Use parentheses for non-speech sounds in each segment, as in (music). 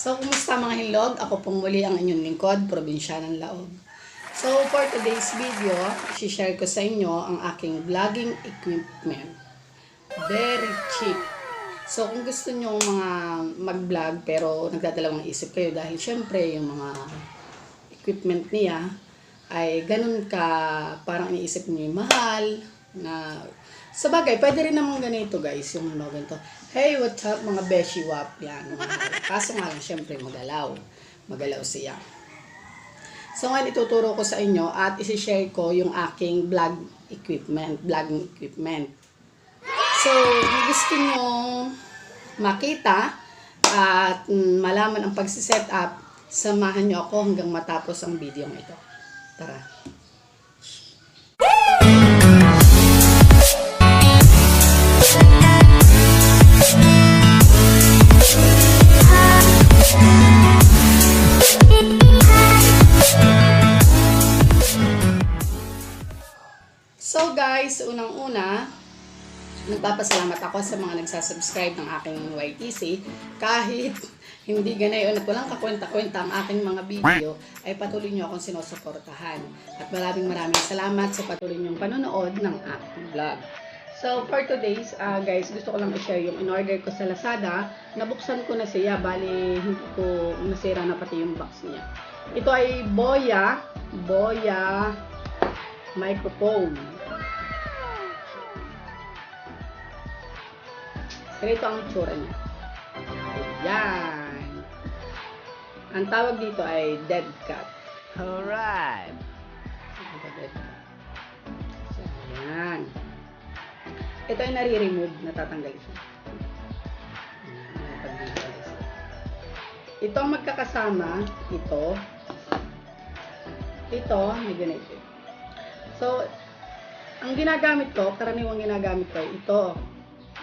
So, kumusta mga hilog? Ako pong muli ang inyong lingkod, Probinsya ng Laog. So, for today's video, share ko sa inyo ang aking vlogging equipment. Very cheap. So, kung gusto nyo mga mag-vlog pero nagdadalawang isip kayo dahil syempre yung mga equipment niya ay ganun ka parang iniisip niyo mahal na sa bagay, pwede rin naman ganito guys, yung ano ganito. Hey, what's up mga beshi wap yan. Kaso nga lang, syempre magalaw. Magalaw siya. So ngayon ituturo ko sa inyo at isi-share ko yung aking vlog equipment, vlogging equipment. So, kung gusto nyo makita at malaman ang pagsiset up, samahan nyo ako hanggang matapos ang video ito. Tara. So guys, unang-una, nagpapasalamat ako sa mga nagsasubscribe ng aking YTC. Kahit (laughs) hindi ganayon at walang kakwenta-kwenta ang aking mga video, ay patuloy nyo akong sinusuportahan. At maraming maraming salamat sa patuloy nyong panonood ng aking vlog. So, for today's, uh, guys, gusto ko lang i-share yung in-order ko sa Lazada. Nabuksan ko na siya, bali hindi ko nasira na pati yung box niya. Ito ay Boya, Boya microphone. Ganito ang itsura niya. Ayan. Ang tawag dito ay dead cat. Alright. Ayan. Ito ay nare-remove, natatanggal siya. Ito ang magkakasama, ito. Ito, may ganito. So, ang ginagamit ko, karaniwang ginagamit ko, ay ito.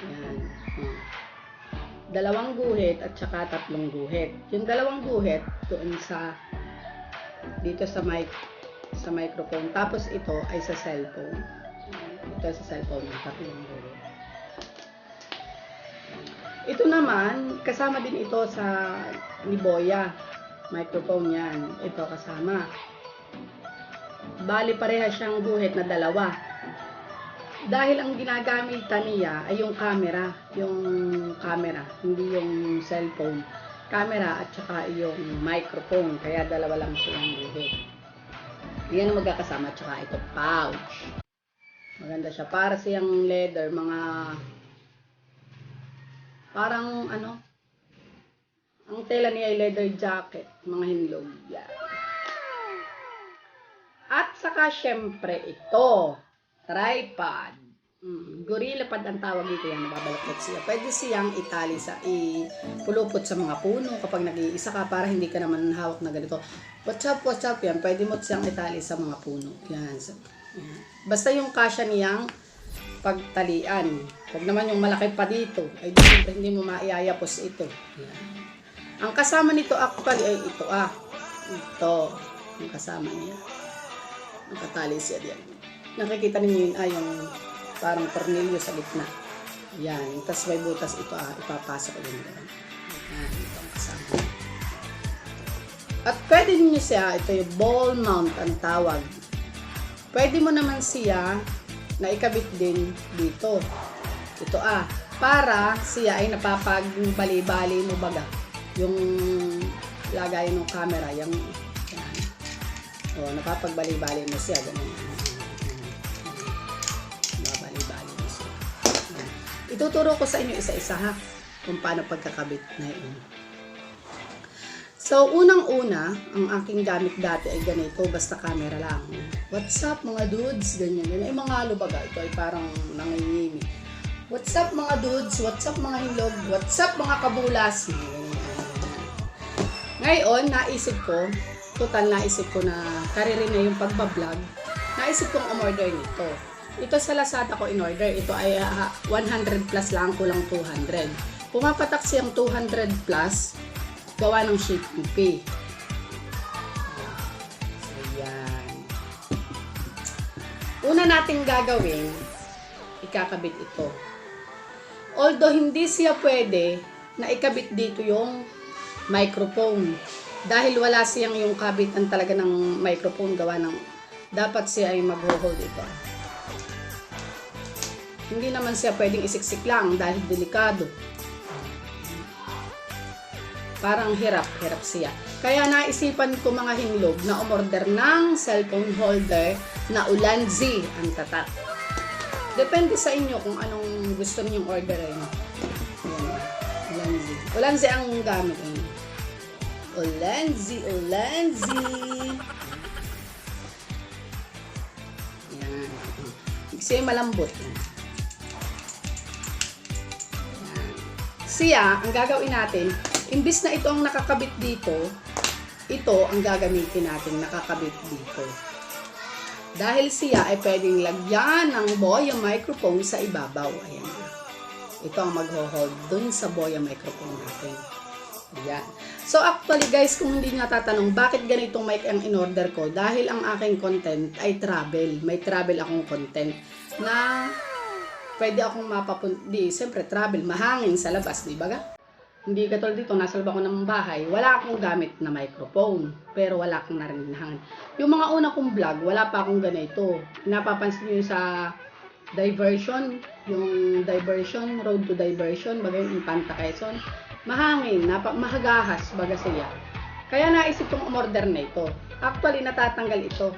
Ayan. Dalawang guhit at saka tatlong guhit. Yung dalawang guhit, doon sa, dito sa mic, sa microphone. Tapos ito ay sa cellphone. Ito sa cellphone, yung tatlong guhit. Ito naman, kasama din ito sa ni Boya. Microphone yan. Ito kasama. Bali pareha siyang guhit na dalawa. Dahil ang ginagamitan niya ay yung camera, yung camera, hindi yung cellphone. Camera at saka yung microphone, kaya dalawa lang silang guhit. Yan ang magkakasama, at saka ito pouch. Maganda siya. Para siyang leather, mga parang ano, ang tela niya ay leather jacket, mga hinlog. Yan. At saka syempre ito, tripod. Mm, gorilla pad ang tawag dito yan, nababalakot siya. Pwede siyang itali sa, ipulupot sa mga puno kapag nag-iisa ka para hindi ka naman hawak na ganito. What's up, what's up yan? Pwede mo siyang itali sa mga puno. Yan. So, yan. Basta yung kasya niyang pagtalian. Huwag naman yung malaki pa dito. Ay di, siyempre, hindi mo maiayapos ito. Yan. Ang kasama nito actually ay ito ah. Ito. Ang kasama niya. Nakatali siya diyan. Nakikita ninyo yun, ah, yung parang tornilyo sa gitna. Yan. Tapos may butas ito, ah, ipapasok din doon. Yan, ito ang kasama. At pwede niyo siya, ito yung ball mount ang tawag. Pwede mo naman siya na ikabit din dito. Ito ah, para siya ay napapagbali-bali mo baga. Yung lagay ng camera, yung yan. O, napapagbali-bali mo siya. Ganun. Ituturo ko sa inyo isa-isa ha, kung paano pagkakabit na yun. So, unang-una, ang aking gamit dati ay ganito, basta camera lang. What's up mga dudes? Ganyan, ganyan. Ay, mga lubaga, ito ay parang nangingimi. What's up mga dudes? What's up mga hilog? What's up mga kabulas? Ngayon, naisip ko, total naisip ko na karirin na yung pagbablog, naisip kong umorder nito. Ito sa Lazada ko in-order. Ito ay ah, 100 plus lang, kulang 200. Pumapatak siyang 200 plus, gawa ng shipping fee. Ayan. Una nating gagawin, ikakabit ito. Although hindi siya pwede na ikabit dito yung microphone. Dahil wala siyang yung kabitan talaga ng microphone gawa ng dapat siya ay mag-hold ito. Hindi naman siya pwedeng isiksik lang dahil delikado. Parang hirap, hirap siya. Kaya naisipan ko mga hinlog na umorder ng cellphone holder na Ulanzi ang tatak. Depende sa inyo kung anong gusto ninyong orderin. Ulanzi. Ulanzi ang gamit. Ayan. Ulanzi, Ulanzi. Yan. Kasi malambot. Yan. Siya, ang gagawin natin, imbis na ito ang nakakabit dito, ito ang gagamitin natin nakakabit dito. Dahil siya ay pwedeng lagyan ng Boya microphone sa ibabaw. Ayan. Ito ang magho-hold dun sa Boya microphone natin. Ayan. So actually guys, kung hindi nga tatanong, bakit ganitong mic ang in-order ko? Dahil ang aking content ay travel. May travel akong content na pwede akong mapapunta. Di, siyempre travel, mahangin sa labas, di ba ga? Hindi katulad dito, nasa loob ako ng bahay, wala akong gamit na microphone. Pero wala akong narinig na hangin. Yung mga una kong vlog, wala pa akong ganito. Napapansin nyo sa diversion, yung diversion, road to diversion, bagay yung Panta Quezon. Mahangin, napa, mahagahas, baga siya. Kaya naisip kong umorder na ito. Actually, natatanggal ito.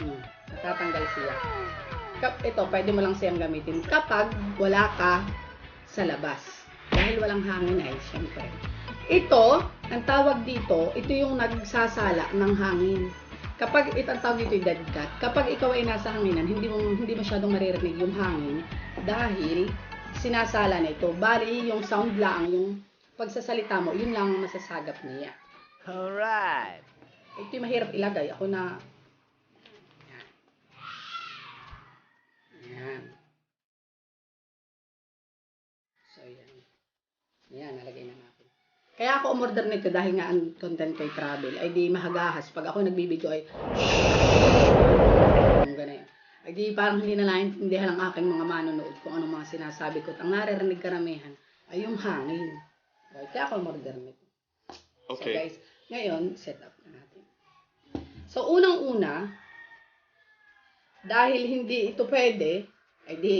Hmm, natatanggal siya. Kap, ito, pwede mo lang siyang gamitin kapag wala ka sa labas. Dahil walang hangin ay, syempre. Ito, ang tawag dito, ito yung nagsasala ng hangin. Kapag ito ang tawag dito yung dead cat, kapag ikaw ay nasa hanginan, hindi mo hindi masyadong maririnig yung hangin dahil sinasala na ito. Bali, yung sound lang, yung pagsasalita mo, yun lang ang masasagap niya. Alright. Ito yung mahirap ilagay. Ako na... Yan. Yan. So, yan. Yan, nalagay na natin. Kaya ako umorder nito dahil nga ang content ko ay travel. Ay di mahagahas. Pag ako nagbibideo ay... Yung ganun. Ay di parang hindi na naintindihan ang aking mga manonood kung anong mga sinasabi ko. At ang naririnig karamihan ay yung hangin. Kaya ako umorder nito. So Okay. guys, ngayon, set up na natin. So unang-una, dahil hindi ito pwede, ay di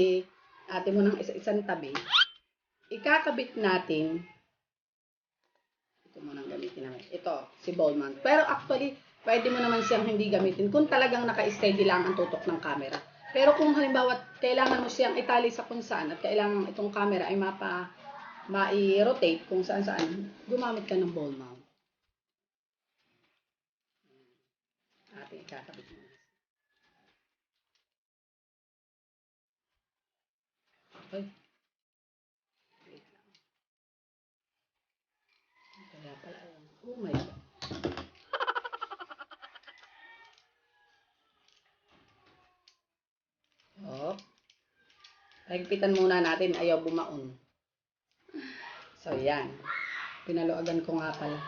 atin mo ng isa-isang tabi, ikakabit natin, ito mo nang gamitin namin, ito, si ball mount. Pero actually, pwede mo naman siyang hindi gamitin kung talagang naka-steady lang ang tutok ng camera. Pero kung halimbawa, kailangan mo siyang itali sa kung saan at kailangan itong camera ay mapa mai-rotate kung saan saan, gumamit ka ng ball mount. Ating ikakabit mo. Okay. Wait lang. Kaya pala yun. Oh my God. Oh. Higpitan muna natin, ayaw bumaon. So, yan. Pinaluagan ko nga pala.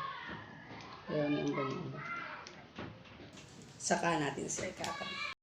Ayaw niyang bumaon. Saka natin siya ikakabit.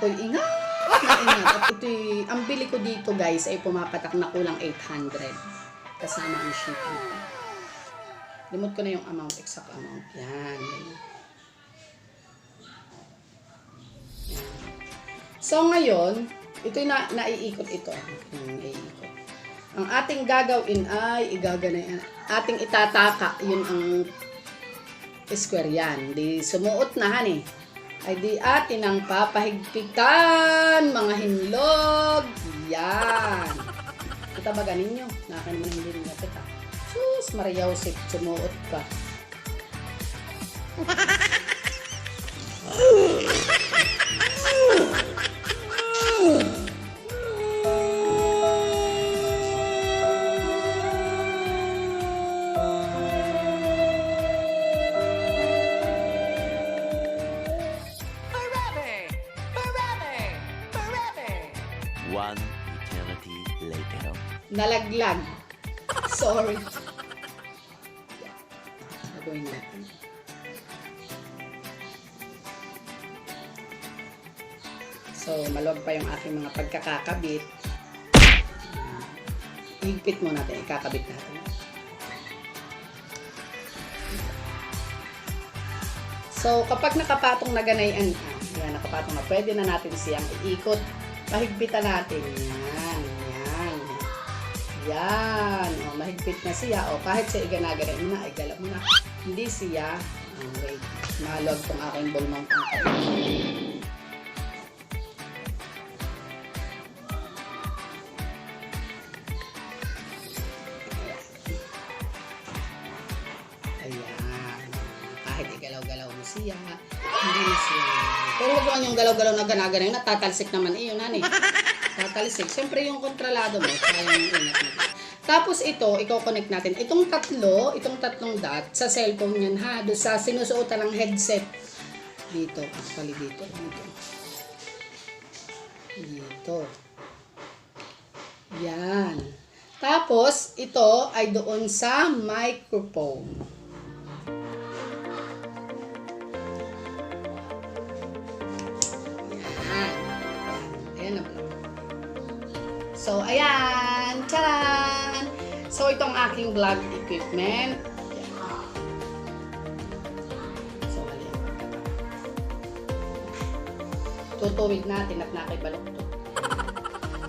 Ako'y ingat na ingat. At ito'y, ang bili ko dito guys ay pumapatak na kulang 800. Kasama ang shipping. Limot ko na yung amount, exact amount. Yan. So ngayon, ito'y na, naiikot ito. Naiikot. Ang ating gagawin ay igaganay ating itataka yun ang square yan. Di sumuot na han eh. Ay di atin ang papahigpitan mga hinlog. Yan. Kita ba ganin nyo? Naka naman hindi rin kita. Sus, Maria Josep, sumuot ka. One eternity later. Nalaglag. Sorry. Gagawin natin. So, maluwag pa yung aking mga pagkakakabit. Higpit mo natin, ikakabit natin. So, kapag nakapatong na ganayan, ah, yan, nakapatong na, pwede na natin siyang iikot. Pahigpitan natin. Yan, yan. Yan. O, mahigpit na siya. O, kahit siya iganagaray mo na, igala mo na. Hindi siya. Oh, wait. Nalog tong aking bulmong pangkabit. Naman yung galaw-galaw na ganaganay, natatalsik naman iyon, nani. Tatalsik. Siyempre yung kontrolado mo. Tapos ito, i-connect natin. Itong tatlo, itong tatlong dot, sa cellphone yan ha, doon sa sinusuotan ng headset. Dito, actually dito, dito. Dito. Yan. Tapos, ito ay doon sa microphone. So, ayan. Charan! So, itong aking vlog equipment. So, ayan. Tutuwid natin at nakibaluktot.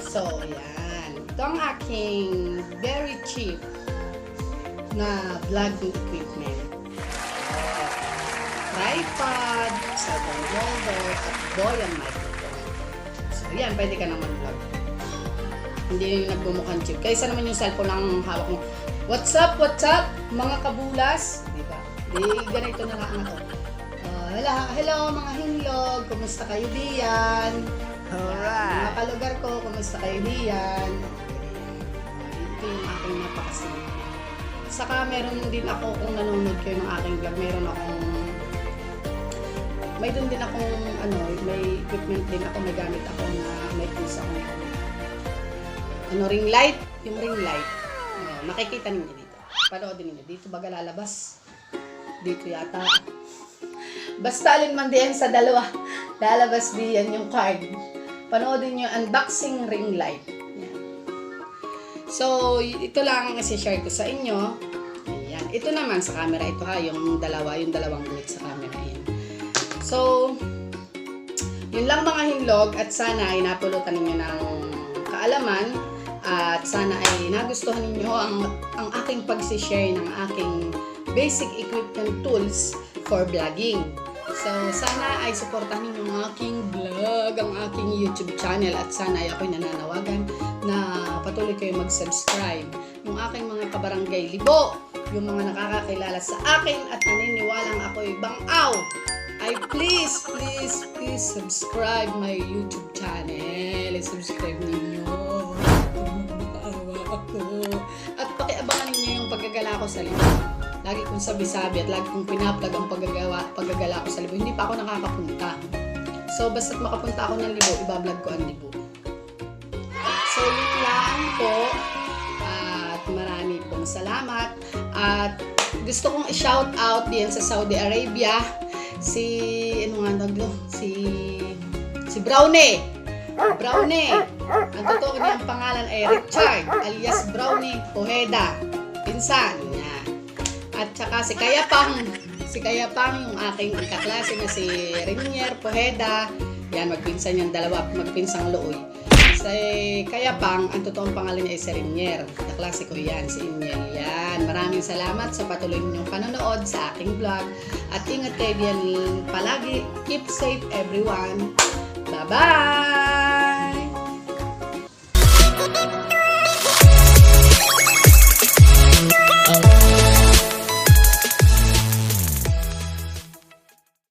So, ayan. Ito ang aking very cheap na vlogging equipment. Tripod, cellphone holder, at Boyan microphone. So, yan, pwede ka naman vlog. Hindi yung nagbumukhang cheap. Kaysa naman yung cellphone ang hawak mo. What's up, what's up, mga kabulas? Di ba? Di, ganito na lang ako. Uh, hello, hello, mga hinlog. Kumusta kayo diyan? Mga Alright! kalugar ko, kumusta kayo diyan? Ito yung aking napakasimple. Saka meron din ako kung nanonood kayo ng aking vlog, meron akong may doon din akong ano, may equipment din ako, may gamit ako na may ako na ano, ring light, yung ring light. Ano, makikita ninyo dito. Panoodin ninyo. Dito baga lalabas. Dito yata. Basta alin man diyan sa dalawa, lalabas diyan yung card. Panoodin nyo unboxing ring light. Yan. So, ito lang ang isi-share ko sa inyo. Ayan. Ito naman sa camera, ito ha, yung dalawa, yung dalawang guhit sa camera. Ayan. So, yun lang mga hinlog at sana ay napulutan ninyo ng kaalaman at sana ay nagustuhan ninyo ang, ang aking pagsishare ng aking basic equipment tools for vlogging. So, sana ay suportahan ninyo ang aking vlog, ang aking YouTube channel at sana ay ako'y nananawagan na patuloy kayo mag-subscribe. Yung aking mga kabarangay libo, yung mga nakakakilala sa akin at naniniwalang ako'y bangaw, ay please, please, please subscribe my YouTube channel. Subscribe ninyo. Maawa ako. At pakiabangan ninyo yung paggagala ko sa libo. Lagi kong sabi-sabi at lagi kong pinaplug ang paggagawa, paggagala ko sa libo. Hindi pa ako nakakapunta. So, basta't makapunta ako ng libo, ibablog ko ang libo. So, yun lang po. At marami pong salamat. At gusto kong i-shout out din sa Saudi Arabia si ano nga doon? si Si Brownie. Brownie. Ang totoo niyang pangalan ay Richard alias Brownie Pojeda. Pinsan. Yan. At saka si Kayapang. Si Kayapang yung aking kaklase na si Renier Pojeda. Yan, magpinsan yung dalawa, magpinsang looy. Si Kayapang, ang totoong pangalan niya ay si Renier. Kaklase ko yan, si Inyel. Yan, maraming salamat sa patuloy ninyong panonood sa aking vlog. At ingat kayo diyan palagi. Keep safe everyone. Bye-bye! out.